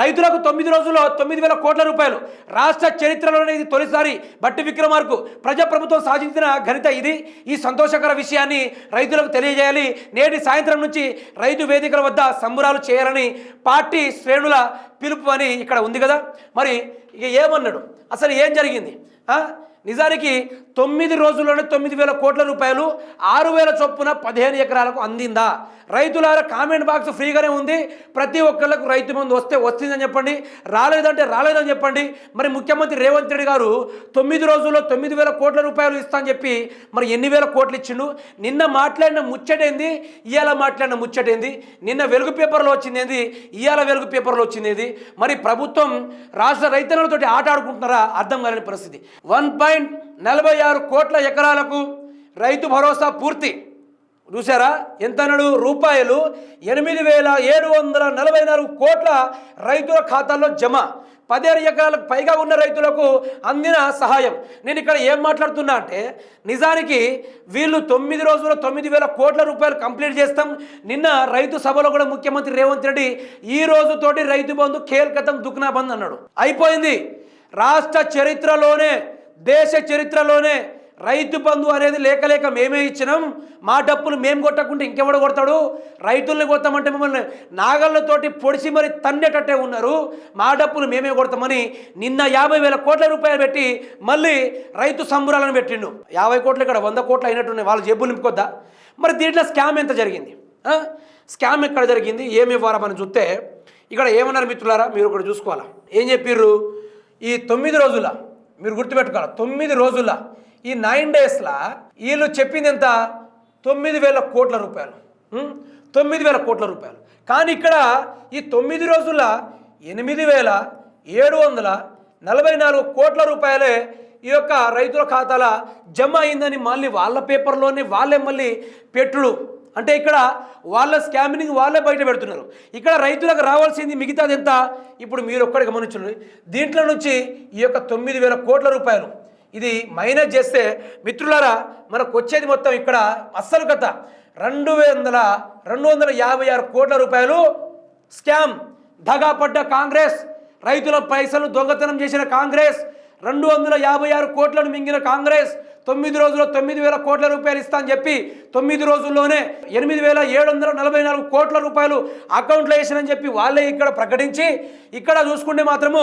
రైతులకు తొమ్మిది రోజుల్లో తొమ్మిది వేల కోట్ల రూపాయలు. రాష్ట్ర చరిత్రలోనే ఇది తొలిసారి. బట్టి విక్రమార్కు ప్రజాప్రభుత్వం సాధించిన ఘనత ఇది. ఈ సంతోషకర విషయాన్ని రైతులకు తెలియజేయాలి. నేటి సాయంత్రం నుంచి రైతు వేదికల వద్ద సంబురాలు చేయాలని పార్టీ శ్రేణుల పిలుపు అని ఇక్కడ ఉంది కదా. మరి ఇక ఏమన్నాడు? అసలు ఏం జరిగింది? నిజానికి తొమ్మిది రోజుల్లోనే తొమ్మిది వేల కోట్ల రూపాయలు ఆరు వేల చొప్పున పదిహేను ఎకరాలకు అందిందా? రైతులారా కామెంట్ బాక్స్ ఫ్రీగానే ఉంది. ప్రతి ఒక్కళ్ళకు రైతు మంది వస్తే వస్తుందని చెప్పండి. రాలేదంటే రాలేదని చెప్పండి. మరి ముఖ్యమంత్రి రేవంత్ రెడ్డి గారు తొమ్మిది రోజుల్లో తొమ్మిది వేల కోట్ల రూపాయలు ఇస్తా అని చెప్పి మరి ఎన్ని వేల కోట్లు ఇచ్చిండు? నిన్న మాట్లాడిన ముచ్చటేంది ఇవాళ మాట్లాడిన ముచ్చటేంది నిన్న వెలుగు పేపర్లో వచ్చింది ఏంది? ఇవాళ వెలుగు పేపర్లో వచ్చింది ఏంది? మరి ప్రభుత్వం రాష్ట్ర రైతులతోటి ఆట ఆడుకుంటున్నారా? అర్థం కాలేని పరిస్థితి. వన్ పాయింట్ నలభై ఆరు కోట్ల ఎకరాలకు రైతు భరోసా పూర్తి. చూసారా ఎంత రూపాయలు ఎనిమిది వేల ఏడు వందల నలభై నాలుగు కోట్ల రైతుల ఖాతాల్లో జమ. పదిహేను ఎకరాలకు పైగా ఉన్న రైతులకు అందిన సహాయం. నేను ఇక్కడ ఏం మాట్లాడుతున్నా అంటే నిజానికి వీళ్ళు తొమ్మిది రోజుల్లో తొమ్మిది వేల కోట్ల రూపాయలు కంప్లీట్ చేస్తాం. నిన్న రైతు సభలో కూడా ముఖ్యమంత్రి రేవంత్ రెడ్డి ఈ రోజుతోటి రైతు బంధు కేల్కతం దుక్నా బంద్ అన్నాడు. అయిపోయింది. రాష్ట్ర చరిత్రలోనే దేశ చరిత్రలోనే రైతు బంధు అనేది లేక లేక మేమే ఇచ్చినాం. మా డప్పులు మేము కొట్టకుంటే ఇంకెవడు కొడతాడు? రైతుల్ని కొడతామంటే మమ్మల్ని నాగళ్ళతోటి పొడిచి మరి తన్నేటట్టే ఉన్నారు. మా డప్పులు మేమే కొడతామని నిన్న యాభై వేల కోట్ల రూపాయలు పెట్టి మళ్ళీ రైతు సంబురాలను పెట్టిండు. యాభై కోట్లు ఇక్కడ వంద కోట్లు అయినట్టున్నాయి. వాళ్ళ జబ్బులు నింపుకొద్దా? మరి దీంట్లో స్కామ్ ఎంత జరిగింది? స్కామ్ ఎక్కడ జరిగింది? ఏమి ఇవ్వాలా మనం చూస్తే ఇక్కడ ఏమన్నారు మిత్రులారా? మీరు ఇక్కడ చూసుకోవాలా? ఏం చెప్పిర్రు? ఈ తొమ్మిది రోజుల మీరు గుర్తుపెట్టుకోవాలి. తొమ్మిది రోజుల ఈ నైన్ డేస్లా వీళ్ళు చెప్పింది ఎంత? తొమ్మిది వేల కోట్ల రూపాయలు. తొమ్మిది వేల కోట్ల రూపాయలు. కానీ ఇక్కడ ఈ తొమ్మిది రోజుల ఎనిమిది వేల ఏడు వందల నలభై నాలుగు కోట్ల రూపాయలే ఈ యొక్క రైతుల ఖాతాల జమ అయిందని మళ్ళీ వాళ్ళ పేపర్లోనే వాళ్ళే మళ్ళీ పెట్టుడు. అంటే ఇక్కడ వాళ్ళ స్కామింగ్ వాళ్ళే బయట పెడుతున్నారు. ఇక్కడ రైతులకు రావాల్సింది మిగతాది ఎంత? ఇప్పుడు మీరు ఒక్కడి గమనించండి. దీంట్లో నుంచి ఈ యొక్క తొమ్మిది వేల కోట్ల రూపాయలు ఇది మైనస్ చేస్తే మిత్రులారా మనకు వచ్చేది మొత్తం ఇక్కడ అస్సలు కథ. రెండు వందల రెండు వందల యాభై ఆరు కోట్ల రూపాయలు స్కామ్ దగా పడ్డ కాంగ్రెస్ రైతుల పైసలు దొంగతనం చేసిన కాంగ్రెస్ రెండు వందల యాభై ఆరు కోట్లను మింగిన కాంగ్రెస్ తొమ్మిది రోజుల్లో తొమ్మిది వేల కోట్ల రూపాయలు ఇస్తా అని చెప్పి తొమ్మిది రోజుల్లోనే ఎనిమిది వేల ఏడు వందల నలభై నాలుగు కోట్ల రూపాయలు అకౌంట్లో వేసానని చెప్పి వాళ్ళే ఇక్కడ ప్రకటించి ఇక్కడ చూసుకుంటే మాత్రము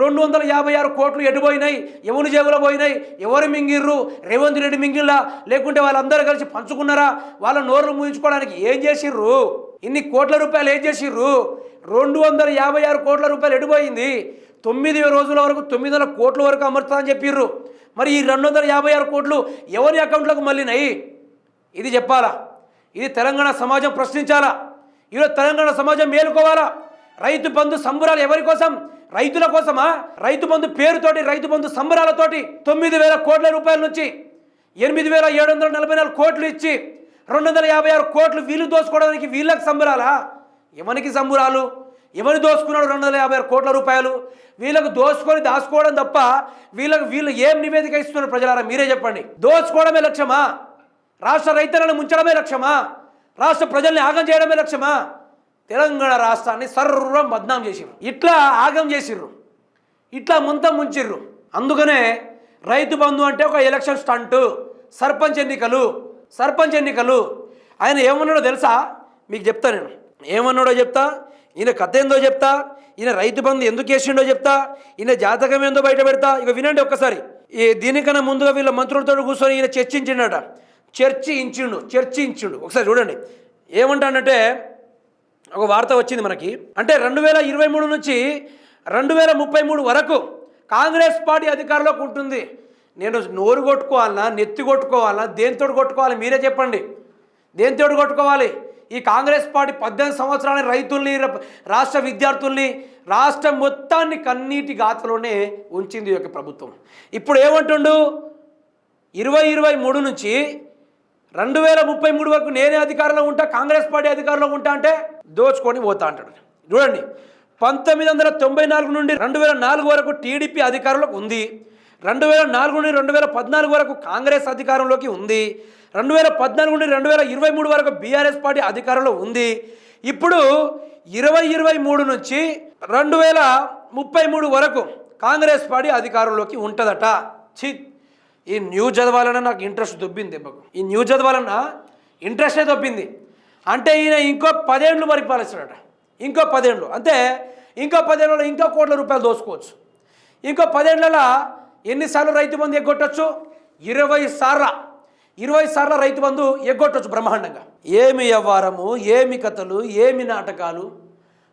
రెండు వందల యాభై ఆరు కోట్లు ఎడిపోయినాయి ఎవరి జేబులో పోయినాయి ఎవరు మింగిర్రు రేవంత్ రెడ్డి మింగిల్లా లేకుంటే వాళ్ళందరూ కలిసి పంచుకున్నారా వాళ్ళ నోర్లు ముయించుకోవడానికి ఏం చేసిర్రు? ఇన్ని కోట్ల రూపాయలు ఏం చేసిర్రు? రెండు వందల యాభై ఆరు కోట్ల రూపాయలు ఎడిపోయింది తొమ్మిది రోజుల వరకు తొమ్మిది వందల కోట్ల వరకు అమర్తా చెప్పిర్రు. మరి ఈ రెండు వందల యాభై ఆరు కోట్లు ఎవరి అకౌంట్లకు మళ్ళీనాయి? ఇది చెప్పాలా? ఇది తెలంగాణ సమాజం ప్రశ్నించాలా? ఈరోజు తెలంగాణ సమాజం మేలుకోవాలా? రైతు బంధు సంబరాలు ఎవరి కోసం? రైతుల కోసమా? రైతు బంధు పేరుతోటి రైతు బంధు సంబరాలతోటి తొమ్మిది వేల కోట్ల రూపాయల నుంచి ఎనిమిది వేల ఏడు వందల నలభై నాలుగు కోట్లు ఇచ్చి రెండు వందల యాభై ఆరు కోట్లు వీలు దోసుకోవడానికి వీళ్ళకి సంబరాలా? ఎవరికి సంబరాలు? ఎవరు దోసుకున్నాడు రెండు వందల యాభై కోట్ల రూపాయలు? వీళ్ళకు దోసుకొని దాచుకోవడం తప్ప వీళ్ళకు వీళ్ళు ఏం నివేదిక ఇస్తున్నారు ప్రజలారా? మీరే చెప్పండి. దోచుకోవడమే లక్ష్యమా? రాష్ట్ర రైతులను ముంచడమే లక్ష్యమా? రాష్ట్ర ప్రజల్ని ఆగం చేయడమే లక్ష్యమా? తెలంగాణ రాష్ట్రాన్ని సర్వం బద్నాం చేసిర్రు. ఇట్లా ఆగం చేసిర్రు. ఇట్లా ముంత ముంచిర్రు. అందుకనే రైతు బంధు అంటే ఒక ఎలక్షన్ స్టంట్. సర్పంచ్ ఎన్నికలు సర్పంచ్ ఎన్నికలు. ఆయన ఏమన్నాడో తెలుసా? మీకు చెప్తా నేను. ఏమన్నాడో చెప్తా? ఈయన కథ ఏందో చెప్తా? ఈయన రైతు బంధు ఎందుకు వేసిండో చెప్తా? ఈయన జాతకం ఏందో బయట పెడతా? ఇక వినండి ఒక్కసారి. ఈ దీనికన్నా ముందుగా వీళ్ళ మంత్రులతో కూర్చొని ఈయన చర్చించిండట. చర్చించిండు చర్చించిండు. ఒకసారి చూడండి. ఏమంటానంటే ఒక వార్త వచ్చింది మనకి. అంటే రెండు వేల ఇరవై మూడు నుంచి రెండు వేల ముప్పై మూడు వరకు కాంగ్రెస్ పార్టీ అధికారంలోకి ఉంటుంది. నేను నోరు కొట్టుకోవాలన్నా నెత్తి కొట్టుకోవాలన్నా దేనితోటి కొట్టుకోవాలి మీరే చెప్పండి. దేనితోటి కొట్టుకోవాలి? ఈ కాంగ్రెస్ పార్టీ పద్దెనిమిది సంవత్సరాల రైతుల్ని రాష్ట్ర విద్యార్థుల్ని రాష్ట్రం మొత్తాన్ని కన్నీటి గాథలోనే ఉంచింది ఈ యొక్క ప్రభుత్వం. ఇప్పుడు ఏమంటుండు? ఇరవై ఇరవై మూడు నుంచి రెండు వేల ముప్పై మూడు వరకు నేనే అధికారంలో ఉంటా కాంగ్రెస్ పార్టీ అధికారంలో ఉంటా అంటే దోచుకొని పోతా అంటాడు. చూడండి పంతొమ్మిది వందల తొంభై నాలుగు నుండి రెండు వేల నాలుగు వరకు టీడీపీ అధికారంలో ఉంది. రెండు వేల నాలుగు నుండి రెండు వేల పద్నాలుగు వరకు కాంగ్రెస్ అధికారంలోకి ఉంది. రెండు వేల పద్నాలుగు నుండి రెండు వేల ఇరవై మూడు వరకు బీఆర్ఎస్ పార్టీ అధికారంలో ఉంది. ఇప్పుడు ఇరవై ఇరవై మూడు నుంచి రెండు వేల ముప్పై మూడు వరకు కాంగ్రెస్ పార్టీ అధికారంలోకి ఉంటుందట. ఛీ! ఈ న్యూస్ చదవాలన్నా నాకు ఇంట్రెస్ట్ దొబ్బింది దెబ్బకు. ఈ న్యూస్ చదవాలన్నా ఇంట్రెస్టే దొబ్బింది. అంటే ఈయన ఇంకో పదేళ్ళు పరిపాలిస్తాడట. ఇంకో పదేళ్ళు అంటే ఇంకో పదేళ్ళలో ఇంకో కోట్ల రూపాయలు దోసుకోవచ్చు. ఇంకో పదేళ్ళలో ఎన్నిసార్లు రైతు బంధు ఎగ్గొట్టచ్చు? ఇరవై సార్ల. ఇరవై సార్ల రైతు బంధు ఎగ్గొట్టచ్చు బ్రహ్మాండంగా. ఏమి వ్యవహారము ఏమి కథలు ఏమి నాటకాలు?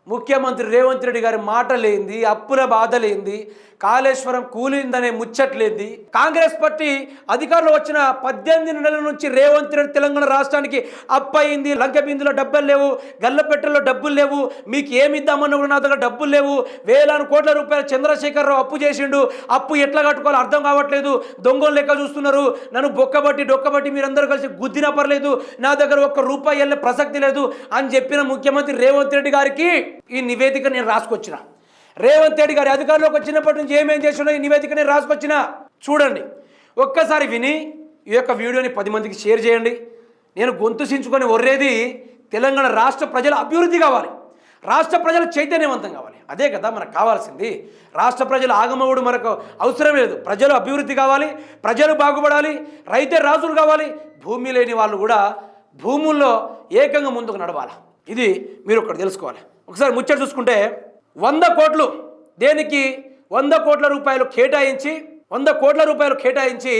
ముఖ్యమంత్రి రేవంత్ రెడ్డి గారి మాటలేంది అప్పుల బాధలేంది కాళేశ్వరం కూలిందనే ముచ్చట్లేంది. కాంగ్రెస్ పార్టీ అధికారంలో వచ్చిన పద్దెనిమిది నెలల నుంచి రేవంత్ రెడ్డి తెలంగాణ రాష్ట్రానికి అప్పయింది. లంక బిందులో డబ్బులు లేవు గల్లపెట్టెలో డబ్బులు లేవు మీకు ఏమి ఇద్దామన్నా కూడా నా దగ్గర డబ్బులు లేవు. వేలాను కోట్ల రూపాయలు చంద్రశేఖరరావు అప్పు చేసిండు. అప్పు ఎట్లా కట్టుకోవాలో అర్థం కావట్లేదు. దొంగలు లెక్క చూస్తున్నారు. నన్ను బొక్కబట్టి డొక్కబట్టి మీరందరూ కలిసి గుద్దినా పర్లేదు. నా దగ్గర ఒక్క రూపాయి వెళ్ళే ప్రసక్తి లేదు అని చెప్పిన ముఖ్యమంత్రి రేవంత్ రెడ్డి గారికి ఈ నివేదిక నేను రాసుకొచ్చిన. రేవంత్ రెడ్డి గారి అధికారంలోకి వచ్చినప్పటి నుంచి ఏమేం చేసినా ఈ రాసుకొచ్చిన చూడండి. ఒక్కసారి విని ఈ యొక్క వీడియోని పది మందికి షేర్ చేయండి. నేను గొంతు సించుకొని ఒర్రేది తెలంగాణ రాష్ట్ర ప్రజల అభివృద్ధి కావాలి. రాష్ట్ర ప్రజలు చైతన్యవంతం కావాలి. అదే కదా మనకు కావాల్సింది. రాష్ట్ర ప్రజల ఆగమవుడు మనకు అవసరం లేదు. ప్రజలు అభివృద్ధి కావాలి ప్రజలు బాగుపడాలి రైతే రాజులు కావాలి. భూమి లేని వాళ్ళు కూడా భూముల్లో ఏకంగా ముందుకు నడవాలి. ఇది మీరు ఒకటి తెలుసుకోవాలి. ఒకసారి ముచ్చట చూసుకుంటే వంద కోట్లు దేనికి? వంద కోట్ల రూపాయలు కేటాయించి వంద కోట్ల రూపాయలు కేటాయించి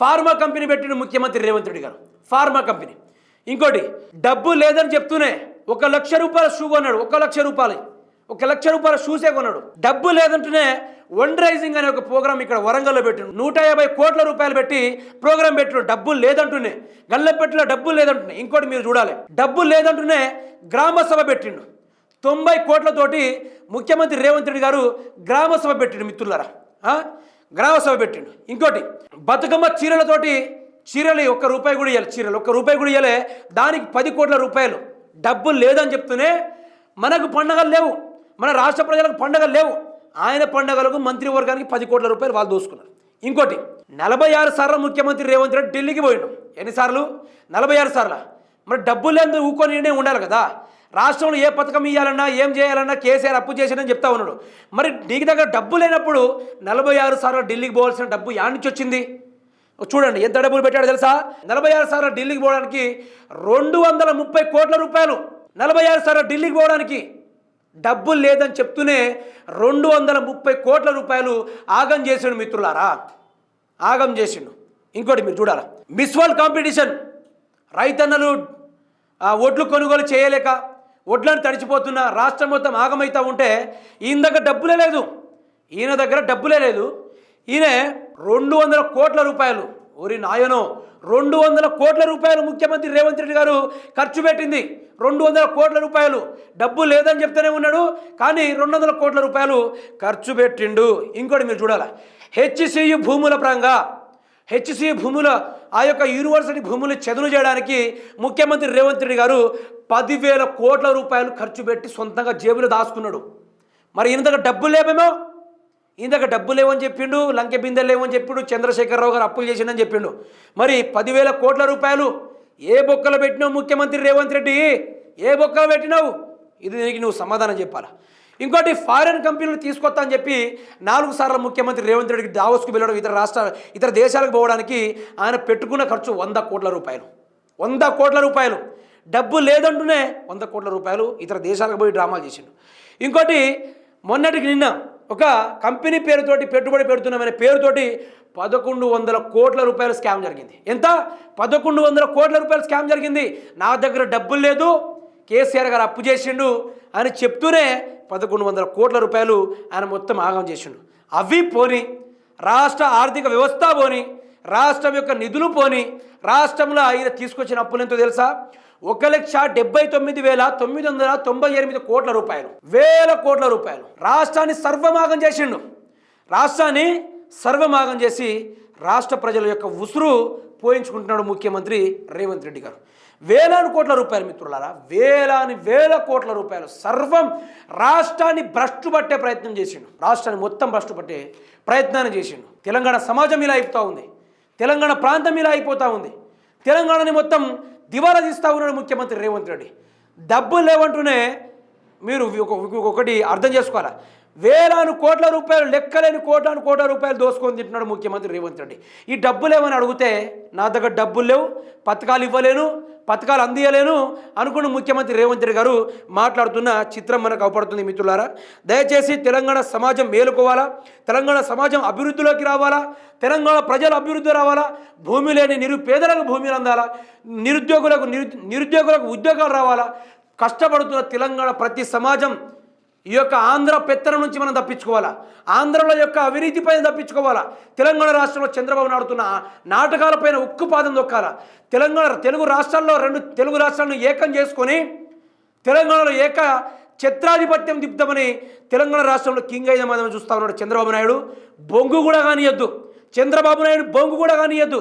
ఫార్మా కంపెనీ పెట్టిన ముఖ్యమంత్రి రేవంత్ రెడ్డి గారు. Pharma company. ఇంకోటి డబ్బు లేదని చెప్తూనే ఒక లక్ష రూపాయల షూ కొన్నాడు ఒక లక్ష రూపాయలు. ఒక లక్ష రూపాయల షూసే కొన్నాడు. డబ్బు లేదంటేనే వన్ రైజింగ్ అనే ఒక ప్రోగ్రామ్ ఇక్కడ వరంగల్లో పెట్టిండు. నూట యాభై కోట్ల రూపాయలు పెట్టి ప్రోగ్రామ్ పెట్టిండు. డబ్బు లేదంటూనే గల్లపెట్టిలో డబ్బు లేదంటున్నాయి ఇంకోటి మీరు చూడాలి. డబ్బు లేదంటూనే గ్రామ సభ పెట్టిండు. తొంభై కోట్లతోటి ముఖ్యమంత్రి రేవంత్ రెడ్డి గారు గ్రామ సభ పెట్టిండు మిత్రులారా ఆ? గ్రామ సభ పెట్టిండు. ఇంకోటి బతుకమ్మ చీరలతోటి చీరలు ఒక్క రూపాయి కూడా ఇవ్వాలి చీరలు ఒక్క రూపాయి కూడా ఇవ్వలే దానికి పది కోట్ల రూపాయలు. డబ్బులు లేదని చెప్తూనే మనకు పండగలు లేవు మన రాష్ట్ర ప్రజలకు పండగలు లేవు. ఆయన పండగలకు మంత్రివర్గానికి పది కోట్ల రూపాయలు వాళ్ళు దోసుకున్నారు. ఇంకోటి నలభై ఆరు సార్లు ముఖ్యమంత్రి రేవంత్ రెడ్డి ఢిల్లీకి పోయిండు. ఎన్నిసార్లు? నలభై ఆరు సార్లు. మరి డబ్బులు లేని ఊకొని ఉండాలి కదా. రాష్ట్రంలో ఏ పథకం ఇవ్వాలన్నా ఏం చేయాలన్నా కేసీఆర్ అప్పు చేశాడని చెప్తా ఉన్నాడు. మరి నీకు దగ్గర డబ్బు లేనప్పుడు నలభై ఆరు సార్లు ఢిల్లీకి పోవాల్సిన డబ్బు యాడ్ నుంచి వచ్చింది? చూడండి ఎంత డబ్బులు పెట్టాడో తెలుసా? నలభై ఆరు సార్లు ఢిల్లీకి పోవడానికి రెండు వందల ముప్పై కోట్ల రూపాయలు. నలభై ఆరు సార్లు ఢిల్లీకి పోవడానికి డబ్బులు లేదని చెప్తూనే రెండు వందల ముప్పై కోట్ల రూపాయలు ఆగం చేసిండు మిత్రులారా. ఆగం చేసిండు. ఇంకోటి మీరు చూడాలి. Miss World competition. రైతన్నలు ఆ, ఒడ్లు కొనుగోలు చేయలేక ఒడ్లను తడిచిపోతున్న రాష్ట్రం మొత్తం ఆగమైతా ఉంటే ఈయన దగ్గర డబ్బులే లేదు. ఈయన దగ్గర డబ్బులే లేదు. ఈయన రెండు వందల కోట్ల రూపాయలు ఓరి నాయనో రెండు వందల కోట్ల రూపాయలు ముఖ్యమంత్రి రేవంత్ రెడ్డి గారు ఖర్చు పెట్టింది. రెండు వందల కోట్ల రూపాయలు. డబ్బు లేదని చెప్తూనే ఉన్నాడు కానీ రెండు వందల కోట్ల రూపాయలు ఖర్చు పెట్టిండు. ఇంకోటి మీరు చూడాలి. హెచ్సియు భూముల పరంగా హెచ్సియు భూముల ఆ యొక్క యూనివర్సిటీ భూములు చదును చేయడానికి ముఖ్యమంత్రి రేవంత్ రెడ్డి గారు పదివేల కోట్ల రూపాయలు ఖర్చు పెట్టి సొంతంగా జేబులో దాచుకున్నాడు. మరి ఈయన దగ్గర డబ్బులు లేవేమో? ఈయన దగ్గర డబ్బులు లేవని చెప్పిండు లంకె బిందెలు లేవని చెప్పిండు చంద్రశేఖరరావు గారు అప్పులు చేసిండని చెప్పిండు. మరి పదివేల కోట్ల రూపాయలు ఏ బొక్కలు పెట్టినావు ముఖ్యమంత్రి రేవంత్ రెడ్డి? ఏ బొక్కలు పెట్టినావు? ఇది దీనికి నువ్వు సమాధానం చెప్పాలా? ఇంకోటి ఫారెన్ కంపెనీలు తీసుకొస్తా అని చెప్పి నాలుగు సార్లు ముఖ్యమంత్రి రేవంత్ రెడ్డికి దావోస్కు వెళ్ళడం ఇతర రాష్ట్ర ఇతర దేశాలకు పోవడానికి ఆయన పెట్టుకున్న ఖర్చు వంద కోట్ల రూపాయలు. వంద కోట్ల రూపాయలు. డబ్బు లేదంటూనే వంద కోట్ల రూపాయలు ఇతర దేశాలకు పోయి డ్రామాలు చేసిండు. ఇంకోటి మొన్నటికి నిన్న ఒక కంపెనీ పేరుతోటి పెట్టుబడి పెడుతున్నామనే పేరుతోటి పదకొండు వందల కోట్ల రూపాయల స్కామ్ జరిగింది. ఎంత? పదకొండు వందల కోట్ల రూపాయల స్కామ్ జరిగింది. నా దగ్గర డబ్బులు లేదు కేసీఆర్ గారు అప్పు చేసిండు అని చెప్తూనే పదకొండు వందల కోట్ల రూపాయలు ఆయన మొత్తం ఆగం చేసిండు. అవి పోని రాష్ట్ర ఆర్థిక వ్యవస్థ పోని రాష్ట్రం యొక్క నిధులు పోని రాష్ట్రంలో ఆయన తీసుకొచ్చిన అప్పులు ఎంతో తెలుసా? ఒక లక్ష డెబ్బై తొమ్మిది వేల తొమ్మిది వందల తొంభై ఎనిమిది కోట్ల రూపాయలు. వేల కోట్ల రూపాయలు. రాష్ట్రాన్ని సర్వమాగం చేసిండు. రాష్ట్రాన్ని సర్వమాగం చేసి రాష్ట్ర ప్రజల యొక్క ఉసురు పోయించుకుంటున్నాడు ముఖ్యమంత్రి రేవంత్ రెడ్డి గారు. వేలాది కోట్ల రూపాయలు మిత్రులారా వేలాని వేల కోట్ల రూపాయలు సర్వం రాష్ట్రాన్ని భ్రష్టు పట్టే ప్రయత్నం చేసిండు. రాష్ట్రాన్ని మొత్తం భ్రష్టు పట్టే ప్రయత్నాన్ని చేసిండు. తెలంగాణ సమాజం ఇలా అయిపోతూ ఉంది. తెలంగాణ ప్రాంతం ఇలా అయిపోతూ ఉంది. తెలంగాణని మొత్తం దివాలా తీస్తా ఉన్నాడు ముఖ్యమంత్రి రేవంత్ రెడ్డి. డబ్బులు లేవంటూనే మీరు ఒకటి అర్థం చేసుకోవాలా? వేలాను కోట్ల రూపాయలు లెక్కలేని కోటాను కోట్ల రూపాయలు దోసుకొని తింటున్నాడు ముఖ్యమంత్రి రేవంత్ రెడ్డి. ఈ డబ్బులు ఏమని అడిగితే నా దగ్గర డబ్బులు లేవు పథకాలు ఇవ్వలేను పథకాలు అందియలేను అనుకున్న ముఖ్యమంత్రి రేవంత్ రెడ్డి గారు మాట్లాడుతున్న చిత్రం మనకు అవపడుతుంది మిత్రులారా. దయచేసి తెలంగాణ సమాజం మేలుకోవాలా? తెలంగాణ సమాజం అభివృద్ధిలోకి రావాలా? తెలంగాణ ప్రజల అభివృద్ధి రావాలా? భూమి లేని నిరుపేదలకు భూమిని అందాలా? నిరుద్యోగులకు నిరు నిరుద్యోగులకు ఉద్యోగాలు రావాలా? కష్టపడుతున్న తెలంగాణ ప్రతి సమాజం ఈ యొక్క ఆంధ్ర పెత్తనం నుంచి మనం తప్పించుకోవాలా? ఆంధ్రలో యొక్క అవినీతి పైన తప్పించుకోవాలా? తెలంగాణ రాష్ట్రంలో చంద్రబాబు నాడుతున్న నాటకాలపైన ఉక్కుపాదం దొక్కాలా? తెలంగాణ తెలుగు రాష్ట్రాల్లో రెండు తెలుగు రాష్ట్రాలను ఏకం చేసుకొని తెలంగాణలో ఏక చిత్రాధిపత్యం దిద్దామని తెలంగాణ రాష్ట్రంలో కింగ్ అయిన చూస్తా ఉన్నాడు చంద్రబాబు నాయుడు. బొంగు కూడా కానియద్దు. చంద్రబాబు నాయుడు బొంగు కూడా కానియద్దు.